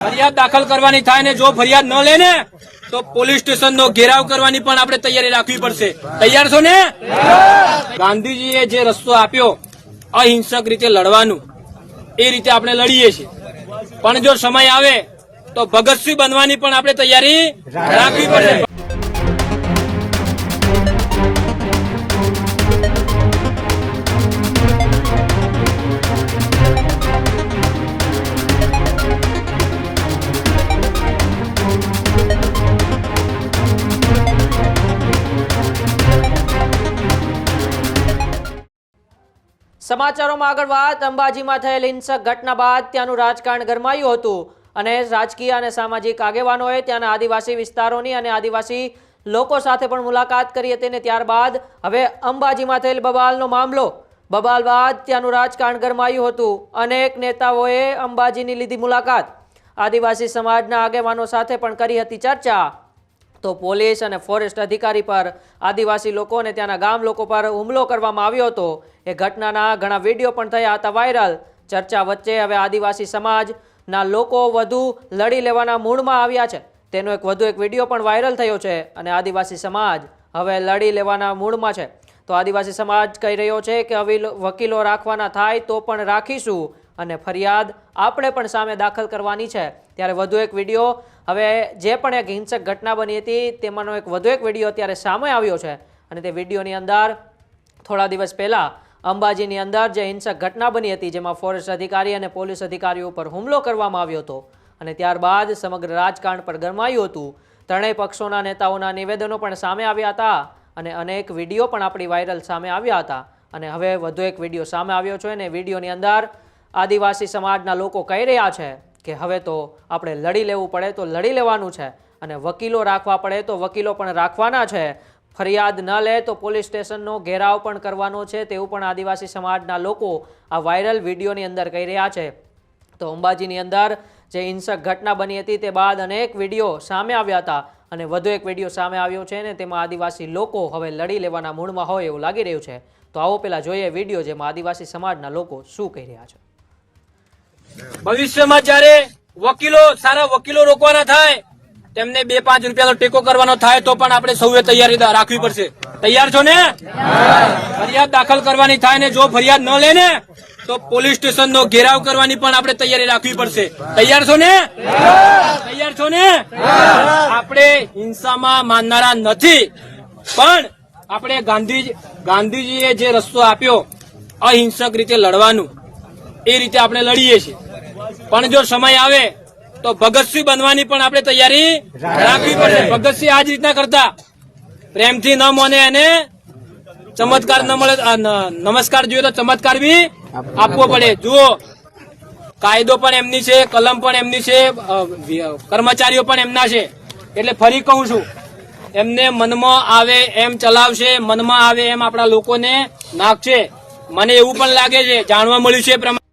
ફરિયાદ દાખલ કરવાની થાય ને જો ફરિયાદ ન લે ને, તો પોલીસ સ્ટેશન નો ઘેરાવ કરવાની પણ આપણે તૈયારી રાખવી પડશે. તૈયાર છો ને? ગાંધીજીએ જે રસ્તો આપ્યો, અહિંસક રીતે લડવાનું, એ રીતે આપણે લડીએ છીએ. પણ જો સમય આવે, તો ભગતસિંહ બનવાની પણ આપણે તૈયારી રાખવી પડશે. સમાચારોમાં આગળ વાત. અંબાજીમાં થયેલ હિંસક ઘટના બાદ ત્યાંનું રાજકારણ ગરમાયું હતું અને રાજકીય અને સામાજિક આગેવાનોએ ત્યાંના આદિવાસી વિસ્તારોની અને આદિવાસી લોકો સાથે પણ મુલાકાત કરી હતી અને ત્યારબાદ હવે અંબાજીમાં થયેલ બબાલનો મામલો. બબાલ બાદ ત્યાંનું રાજકારણ ગરમાયું હતું. અનેક નેતાઓએ અંબાજીની લીધી મુલાકાત. આદિવાસી સમાજના આગેવાનો સાથે પણ કરી હતી ચર્ચા. તો પોલીસ અને ફોરેસ્ટ અધિકારી પર આદિવાસી લોકો અને ત્યાંના ગામ લોકો પર હુમલો કરવામાં આવ્યો હતો. એ ઘટનાના ઘણા વીડિયો પણ થયા હતા વાયરલ. ચર્ચા વચ્ચે હવે આદિવાસી સમાજના લોકો વધુ લડી લેવાના મૂડમાં આવ્યા છે. તેનો એક વધુ એક વીડિયો પણ વાયરલ થયો છે અને આદિવાસી સમાજ હવે લડી લેવાના મૂડમાં છે. તો આદિવાસી સમાજ કહી રહ્યો છે કે હવે વકીલો રાખવાના થાય તો પણ રાખીશું. અને ફરિયાદ આપણે પણ સામે દાખલ કરવાની છે. ત્યારે વધુ એક વીડિયો, હવે જે પણ એક હિંસક ઘટના બની હતી, તેમાંનો એક વધુ એક વીડિયો અત્યારે સામે આવ્યો છે. અને તે વિડીયોની અંદર, થોડા દિવસ પહેલાં, અંબાજીની અંદર જે હિંસક ઘટના બની હતી, જેમાં ફોરેસ્ટ અધિકારી અને પોલીસ અધિકારીઓ ઉપર હુમલો કરવામાં આવ્યો હતો. અને ત્યારબાદ સમગ્ર રાજકારણ પર ગરમાયું હતું. ત્રણેય પક્ષોના નેતાઓના નિવેદનો પણ સામે આવ્યા હતા અને અનેક વીડિયો પણ આપણી વાયરલ સામે આવ્યા હતા. અને હવે વધુ એક વીડિયો સામે આવ્યો છે અને વિડીયોની અંદર આદિવાસી સમાજના લોકો કહી રહ્યા છે કે હવે તો આપણે લડી લેવું પડે તો લડી લેવાનું છે અને વકીલો રાખવા પડે તો વકીલો પણ રાખવાના છે. ફરિયાદ ન લે તો પોલીસ સ્ટેશનનો ઘેરાવ પણ કરવાનો છે તેવું પણ આદિવાસી સમાજના લોકો આ વાયરલ વિડીયોની અંદર કહી રહ્યા છે. તો અંબાજીની અંદર જે હિંસક ઘટના બની હતી તે બાદ અનેક વીડિયો સામે આવ્યા હતા અને વધુ એક વીડિયો સામે આવ્યો છે ને તેમાં આદિવાસી લોકો હવે લડી લેવાના મૂળમાં હોય એવું લાગી રહ્યું છે. તો આવો પહેલાં જોઈએ વીડિયો જેમાં આદિવાસી સમાજના લોકો શું કહી રહ્યા છે. ભવિષ્યમાં જયારે વકીલો, સારા વકીલો રોકવાના થાય, તેમને બે પાંચ રૂપિયાનો ટેકો કરવાનો થાય, તો પણ આપણે સૌએ તૈયારી રાખવી પડશે. તૈયાર છો ને? ફરિયાદ દાખલ કરવાની થાય ને જો ફરિયાદ ન લે ને, તો પોલીસ સ્ટેશન નો ઘેરાવ કરવાની પણ આપણે તૈયારી રાખવી પડશે. તૈયાર છો ને? તૈયાર છો ને? આપણે હિંસામાં માનનારા નથી. પણ આપણે ગાંધી ગાંધીજીએ જે રસ્તો આપ્યો, અહિંસક રીતે લડવાનું. એ રીતે આપણે લડીએ છીએ. પણ જો સમય આવે તો ભગતસિંહ બનવાની પણ આપણે તૈયારી રાખવી પડશે. ભગતસિંહ આ જ રીતના કરતા. પ્રેમથી ન મને એને ચમત્કાર ન મળે નમસ્કાર જોઈએ તો ચમત્કાર બી આપવો પડે. જુઓ કાયદો પણ એમની છે કલમ પણ એમની છે કર્મચારીઓ પણ એમના છે. એટલે ફરી કહું છું એમને મનમાં આવે એમ ચલાવશે મનમાં આવે એમ આપણા લોકોને નાખશે. મને એવું પણ લાગે છે જાણવા મળ્યું છે પ્રમાણે.